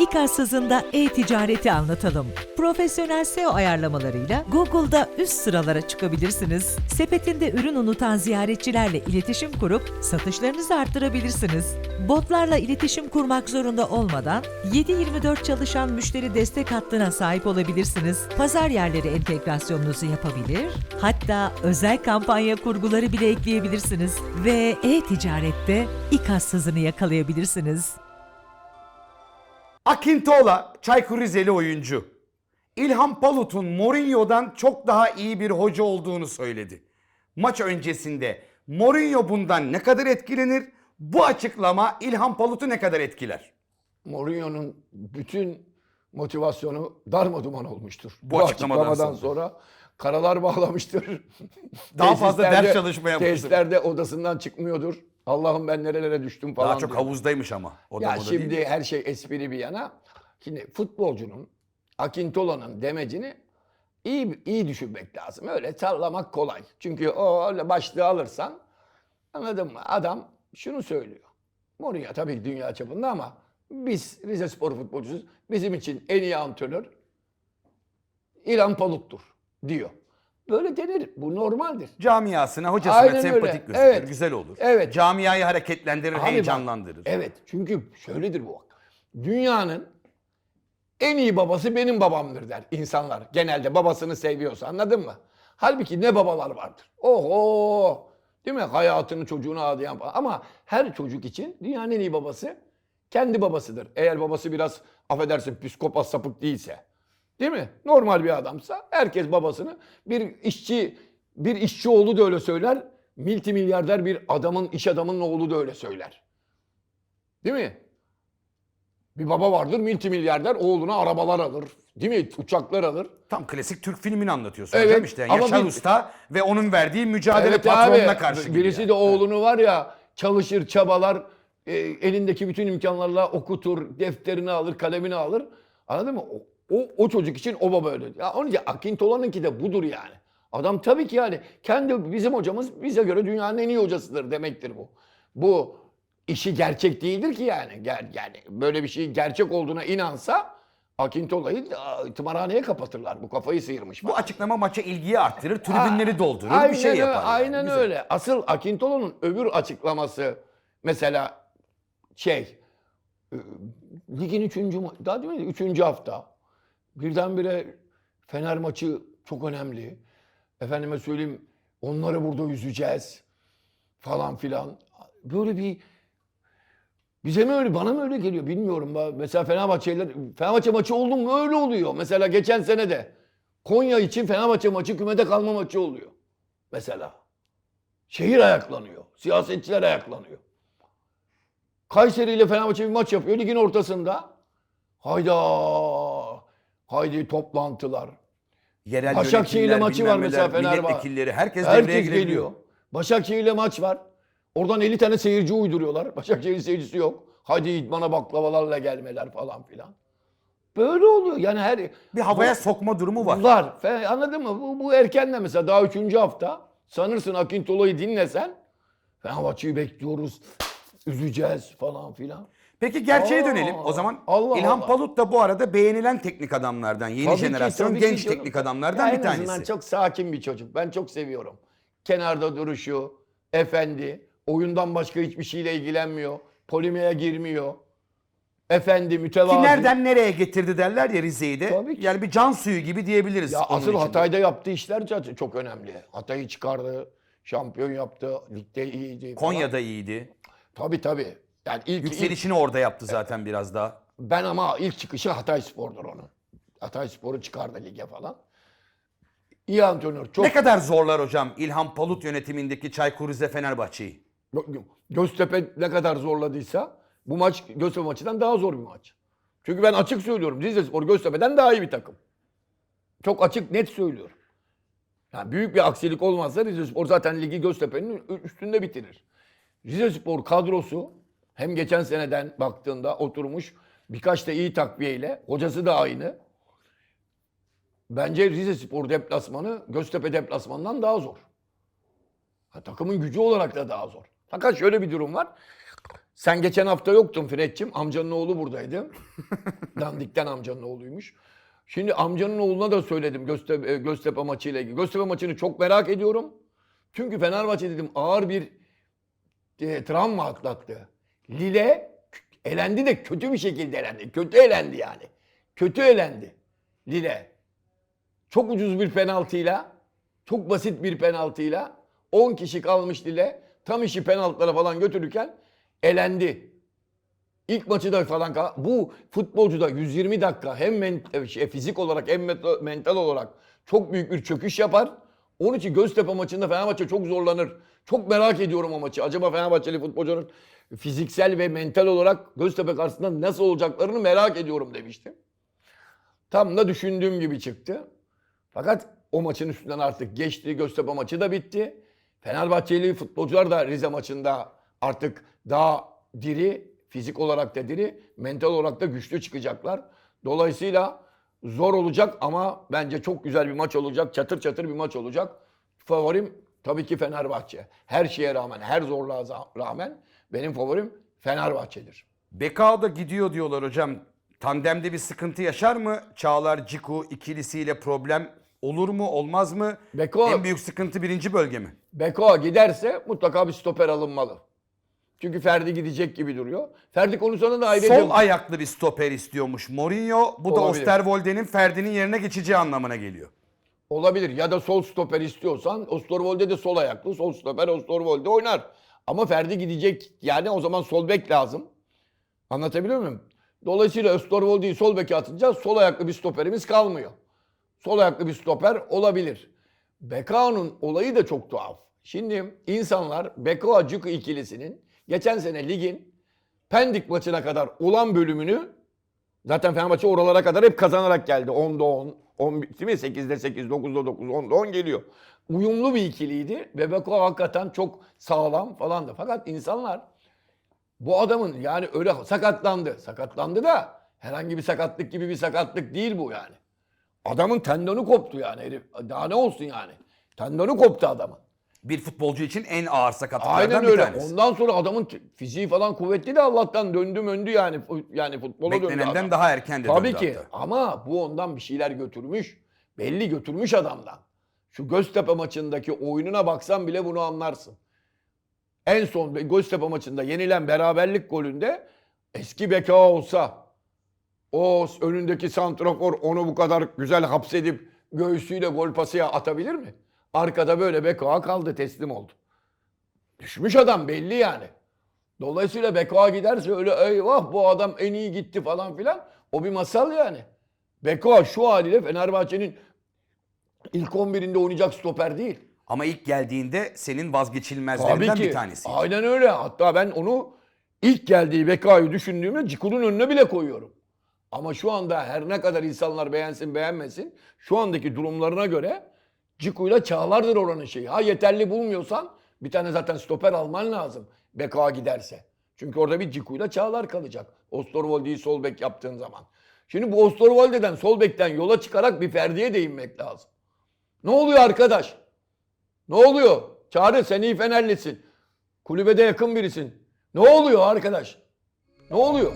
İKAS hızında e-ticareti anlatalım. Profesyonel SEO ayarlamalarıyla Google'da üst sıralara çıkabilirsiniz. Sepetinde ürün unutan ziyaretçilerle iletişim kurup satışlarınızı arttırabilirsiniz. Botlarla iletişim kurmak zorunda olmadan 7-24 çalışan müşteri destek hattına sahip olabilirsiniz. Pazar yerleri entegrasyonunuzu yapabilir, hatta özel kampanya kurguları bile ekleyebilirsiniz ve e-ticarette İKAS yakalayabilirsiniz. Akintola, Çaykur Rizeli oyuncu. İlhan Palut'un Mourinho'dan çok daha iyi bir hoca olduğunu söyledi. Maç öncesinde Mourinho bundan ne kadar etkilenir? Bu açıklama İlhan Palut'u ne kadar etkiler? Mourinho'nun bütün motivasyonu darmaduman olmuştur. Bu açıklamadan açıklamadan sonra. karalar bağlamıştır. Daha fazla ders çalışmaya başladı. Tesislerde odasından çıkmıyordur. Allah'ım ben nerelere düştüm falan. Daha çok diyor. havuzdaymış ama. O Ya şimdi değil. her şey espri bir yana. Şimdi futbolcunun Akintola'nın demecini iyi iyi düşünmek lazım. Öyle sallamak kolay. Çünkü o öyle başlığı alırsan anladın mı? Adam şunu söylüyor. Mourinho tabii ki dünya çapında ama biz Rize Spor futbolcusuyuz. Bizim için en iyi antrenör İlhan Palut'tur diyor. Böyle denir. Bu normaldir. Camiasına hocasına Aynen sempatik öyle. gözükür. Evet. Güzel olur. Evet. Camiayı hareketlendirir, Abi bak, heyecanlandırır. Evet. Çünkü şöyledir bu. Dünyanın en iyi babası benim babamdır der insanlar. Genelde babasını seviyorsa anladın mı? Halbuki ne babalar vardır. Oho! Değil mi? Hayatını çocuğuna adayan. Ama her çocuk için dünyanın en iyi babası kendi babasıdır. Eğer babası biraz affedersin psikopat sapık değilse. Değil mi? Normal bir adamsa herkes babasını bir işçi bir işçi oğlu da öyle söyler. Multimilyarder bir adamın iş adamının oğlu da öyle söyler. Değil mi? Bir baba vardır multimilyarder oğluna arabalar alır. Değil mi? Uçaklar alır. Tam klasik Türk filmini anlatıyorsun Evet, hocam işte. Yaşar bir- Usta ve onun verdiği mücadele Evet patronuna abi, karşı Birisi yani. de oğlunu var ya çalışır çabalar e, elindeki bütün imkanlarla okutur, defterini alır, kalemini alır. Anladın mı? O, o, çocuk için o baba öyle. Ya onun için Akintola'nınki de budur yani. Adam tabii ki yani kendi bizim hocamız bize göre dünyanın en iyi hocasıdır demektir bu. Bu işi gerçek değildir ki yani. Yani böyle bir şey gerçek olduğuna inansa Akintola'yı tımarhaneye kapatırlar. Bu kafayı sıyırmış. Bu açıklama maça ilgiyi arttırır, tribünleri doldurur, aynen bir şey öyle, yapar. yani. Aynen Güzel. öyle. Asıl Akintolo'nun öbür açıklaması mesela şey e, ligin üçüncü daha değil mi? Üçüncü hafta. Birdenbire Fener maçı çok önemli. Efendime söyleyeyim onları burada üzeceğiz falan filan. Böyle bir bize mi öyle, bana mı öyle geliyor bilmiyorum. Mesela Fenerbahçe'ler, Fenerbahçe maçı oldu mu öyle oluyor. Mesela geçen sene de Konya için Fenerbahçe maçı kümede kalma maçı oluyor. Mesela. Şehir ayaklanıyor. Siyasetçiler ayaklanıyor. Kayseri ile Fenerbahçe bir maç yapıyor ligin ortasında. Hayda. Haydi toplantılar. Yerel Başakşehir'le maçı var mesela Fenerbahçe. Milletvekilleri, herkes, devreye Herkes girebiliyor. geliyor. Başakşehir'le maç var. Oradan 50 tane seyirci uyduruyorlar. Başakşehir'in seyircisi yok. Hadi idmana baklavalarla gelmeler falan filan. Böyle oluyor. Yani her... Bir havaya sokma durumu var. Var. Anladın mı? Bu, bu erken de mesela daha üçüncü hafta. Sanırsın Akintolo'yu dinlesen. Fenerbahçe'yi bekliyoruz. Üzeceğiz falan filan. Peki gerçeğe Aa, dönelim. O zaman Allah İlhan Allah. Palut da bu arada beğenilen teknik adamlardan. Yeni Tabii ki, jenerasyon tabii ki genç canım. teknik adamlardan Ya bir en azından tanesi. çok sakin bir çocuk. Ben çok seviyorum. Kenarda duruşu, efendi, oyundan başka hiçbir şeyle ilgilenmiyor. Polemiğe girmiyor. Efendi, mütevazi. Ki nereden nereye getirdi derler ya Rize'yi de. Tabii ki. Yani bir can suyu gibi diyebiliriz. Ya onun asıl için de. Hatay'da yaptığı işler zaten çok önemli. Hatay'ı çıkardı, şampiyon yaptı, ligde iyiydi. falan. Konya'da iyiydi. Tabii tabii. Yani ilk, ilk Yükselişini orada yaptı zaten biraz daha. ben ama ilk çıkışı Hatay Spor'dur onun. Hatay Spor'u çıkardı lige falan. İyi antrenör. Çok Ne kadar zorlar hocam İlhan Palut yönetimindeki Çaykur Rize Fenerbahçe'yi? Gö- Göztepe ne kadar zorladıysa bu maç Göztepe maçından daha zor bir maç. Çünkü ben açık söylüyorum. Rizespor Göztepe'den daha iyi bir takım. Çok açık net söylüyorum. Yani büyük bir aksilik olmazsa Rizespor zaten ligi Göztepe'nin üstünde bitirir. Rizespor kadrosu hem geçen seneden baktığında oturmuş birkaç da iyi takviyeyle hocası da aynı. Bence Rizespor deplasmanı Göztepe deplasmanından daha zor. Ha, takımın gücü olarak da daha zor. Fakat şöyle bir durum var. Sen geçen hafta yoktun Fred'cim. Amcanın oğlu buradaydı. Dandikten amcanın oğluymuş. Şimdi amcanın oğluna da söyledim Göztepe, e, Göztepe maçıyla ilgili. Göztepe maçını çok merak ediyorum. Çünkü Fenerbahçe dedim ağır bir e, travma atlattı. Lille elendi de kötü bir şekilde elendi. Kötü elendi yani. Kötü elendi Lille. Çok ucuz bir penaltıyla, çok basit bir penaltıyla 10 kişi kalmış Lille. Tam işi penaltılara falan götürürken elendi. İlk maçı da falan bu futbolcuda 120 dakika hem men- şey, fizik olarak hem mental olarak çok büyük bir çöküş yapar. Onun için Göztepe maçında Fenerbahçe çok zorlanır. Çok merak ediyorum o maçı. Acaba Fenerbahçeli futbolcunun fiziksel ve mental olarak Göztepe karşısında nasıl olacaklarını merak ediyorum demiştim. Tam da düşündüğüm gibi çıktı. Fakat o maçın üstünden artık geçti. Göztepe maçı da bitti. Fenerbahçeli futbolcular da Rize maçında artık daha diri, fizik olarak da diri, mental olarak da güçlü çıkacaklar. Dolayısıyla zor olacak ama bence çok güzel bir maç olacak. Çatır çatır bir maç olacak. Favorim tabii ki Fenerbahçe. Her şeye rağmen, her zorluğa rağmen benim favorim Fenerbahçe'dir. Bekao da gidiyor diyorlar hocam. Tandemde bir sıkıntı yaşar mı? Çağlar Ciku ikilisiyle problem olur mu olmaz mı? Beko- En büyük sıkıntı birinci bölge mi? Beko giderse mutlaka bir stoper alınmalı. Çünkü Ferdi gidecek gibi duruyor. Ferdi konusunda da ayrıca... Sol ayaklı bir stoper istiyormuş Mourinho. Bu da Olabilir. Osterwolde'nin Ferdi'nin yerine geçeceği anlamına geliyor. Olabilir ya da sol stoper istiyorsan Osterwolde de sol ayaklı. Sol stoper Osterwolde oynar. Ama Ferdi gidecek yani o zaman sol bek lazım. Anlatabiliyor muyum? Dolayısıyla Osterwolde'yi sol beke atınca sol ayaklı bir stoperimiz kalmıyor. Sol ayaklı bir stoper olabilir. Bekao'nun olayı da çok tuhaf. Şimdi insanlar Bekao Cuku ikilisinin geçen sene ligin Pendik maçına kadar olan bölümünü Zaten Fenerbahçe oralara kadar hep kazanarak geldi. 10'da 10, 10 değil mi? 8'de 8, 9'da 9, 10'da 10 geliyor. Uyumlu bir ikiliydi ve Beko hakikaten çok sağlam falandı. Fakat insanlar bu adamın yani öyle sakatlandı. Sakatlandı da herhangi bir sakatlık gibi bir sakatlık değil bu yani. Adamın tendonu koptu yani herif. Daha ne olsun yani. Tendonu koptu adamın. Bir futbolcu için en ağır sakatlıklardan Aynen bir öyle. tanesi. Ondan sonra adamın fiziği falan kuvvetli de Allah'tan döndü möndü yani. Yani futbola döndü Beklenenden adam. daha erken de Tabii döndü ki hatta. ama bu ondan bir şeyler götürmüş. Belli götürmüş adamdan. Şu Göztepe maçındaki oyununa baksan bile bunu anlarsın. En son Göztepe maçında yenilen beraberlik golünde eski beka olsa o önündeki santrafor onu bu kadar güzel hapsedip göğsüyle gol pası atabilir mi? Arkada böyle beka kaldı teslim oldu. Düşmüş adam belli yani. Dolayısıyla Beko giderse öyle eyvah bu adam en iyi gitti falan filan. O bir masal yani. Beko şu haliyle Fenerbahçe'nin ilk 11'inde oynayacak stoper değil. Ama ilk geldiğinde senin vazgeçilmezlerinden bir tanesi. Aynen öyle. Hatta ben onu ilk geldiği Beko'yu düşündüğümde Ciku'nun önüne bile koyuyorum. Ama şu anda her ne kadar insanlar beğensin beğenmesin şu andaki durumlarına göre Ciku'yla Çağlar'dır oranın şeyi. Ha yeterli bulmuyorsan bir tane zaten stoper alman lazım Beko giderse. Çünkü orada bir Ciku'yla Çağlar kalacak. Osterwolde'yi sol bek yaptığın zaman. Şimdi bu Osterwolde'den sol bekten yola çıkarak bir Ferdi'ye değinmek lazım. Ne oluyor arkadaş? Ne oluyor? Çağrı sen iyi Fenerlisin. Kulübede yakın birisin. Ne oluyor arkadaş? Ne oluyor?